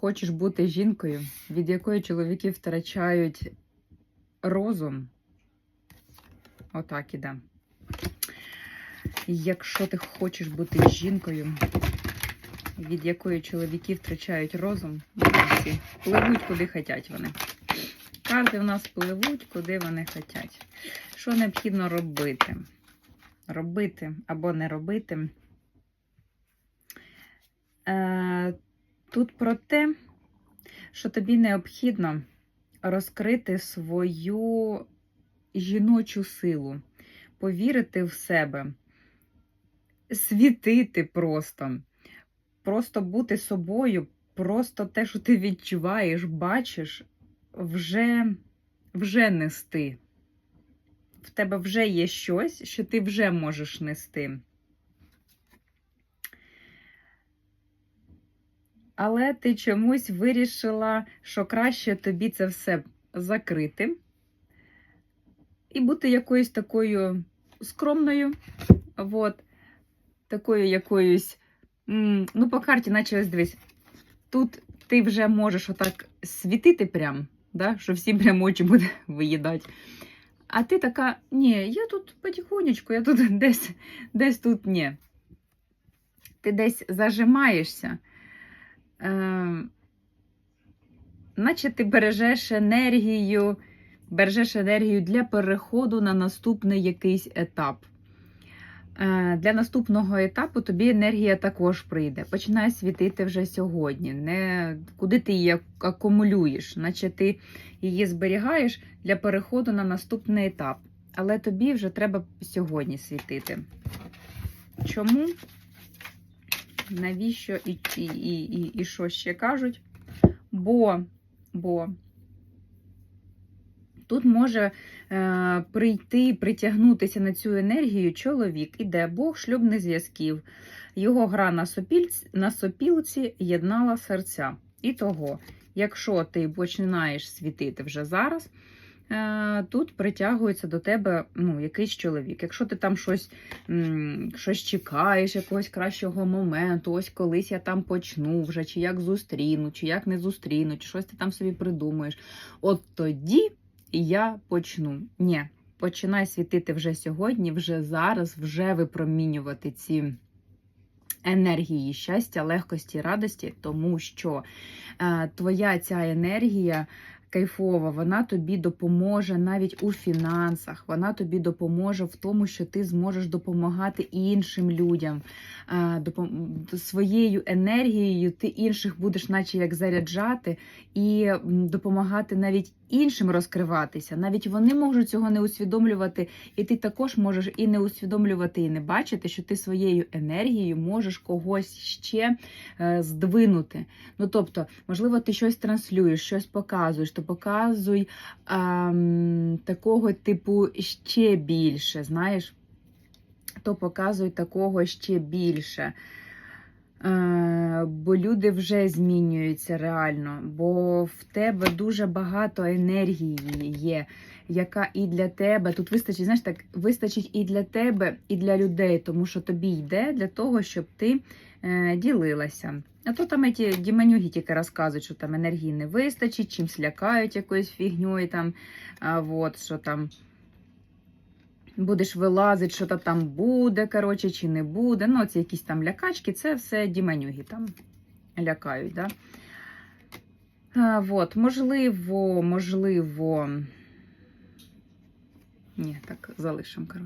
хочеш бути жінкою, від якої чоловіки втрачають розум, отак іде. Якщо ти хочеш бути жінкою, від якої чоловіки втрачають розум, молодці, пливуть куди хочуть вони. Карти в нас пливуть, куди вони хочуть. Що необхідно робити? Робити або не робити. Е, тут про те, що тобі необхідно розкрити свою жіночу силу, повірити в себе, світити просто, просто бути собою, просто те, що ти відчуваєш, бачиш, вже, вже нести. В тебе вже є щось, що ти вже можеш нести. Але ти чомусь вирішила, що краще тобі це все закрити і бути якоюсь такою скромною, от, такою якоюсь. Ну, по карті, наче ось дивись, тут ти вже можеш отак світити прям, да, що всім прям очі буде виїдати. А ти така, ні, я тут потихонечку, я тут десь, десь тут ні. Ти десь зажимаєшся. Е, наче ти бережеш енергію, бережеш енергію для переходу на наступний якийсь етап. Е, Для наступного етапу тобі енергія також прийде. Починає світити вже сьогодні. Не куди ти її акумулюєш, наче ти її зберігаєш для переходу на наступний етап. Але тобі вже треба сьогодні світити. Чому? Навіщо і, і, і, і, і що ще кажуть? Бо, бо тут може е, прийти, притягнутися на цю енергію чоловік, іде Бог шлюбних зв'язків. Його гра на, сопільці, на сопілці єднала серця. І того, якщо ти починаєш світити вже зараз, тут притягується до тебе ну, якийсь чоловік. Якщо ти там щось, щось чекаєш, якогось кращого моменту, ось колись я там почну вже, чи як зустріну, чи як не зустріну, чи щось ти там собі придумаєш. От тоді я почну. Ні, починай світити вже сьогодні, вже зараз, вже випромінювати ці енергії щастя, легкості, радості, тому що е, твоя ця енергія. Кайфова, вона тобі допоможе навіть у фінансах, вона тобі допоможе в тому, що ти зможеш допомагати іншим людям. Своєю енергією ти інших будеш, наче як заряджати, і допомагати навіть іншим розкриватися. Навіть вони можуть цього не усвідомлювати, і ти також можеш і не усвідомлювати, і не бачити, що ти своєю енергією можеш когось ще е, здвинути. Ну тобто, можливо, ти щось транслюєш, щось показуєш, то показуй ем, такого типу ще більше, знаєш, то показуй такого ще більше. Е, бо люди вже змінюються реально, бо в тебе дуже багато енергії є, яка і для тебе тут вистачить, знаєш, так вистачить і для тебе, і для людей, тому що тобі йде для того, щоб ти е, ділилася. А то там ті діманюги тільки розказують, що там енергії не вистачить, чимсь лякають якоюсь фігньою, там, а, вот, що там будеш вилазити, що то там буде, коротше, чи не буде. Ну, це якісь там лякачки, це все діманюги там лякають. Да? А, вот, можливо, можливо. Ні, так залишимо. коротше.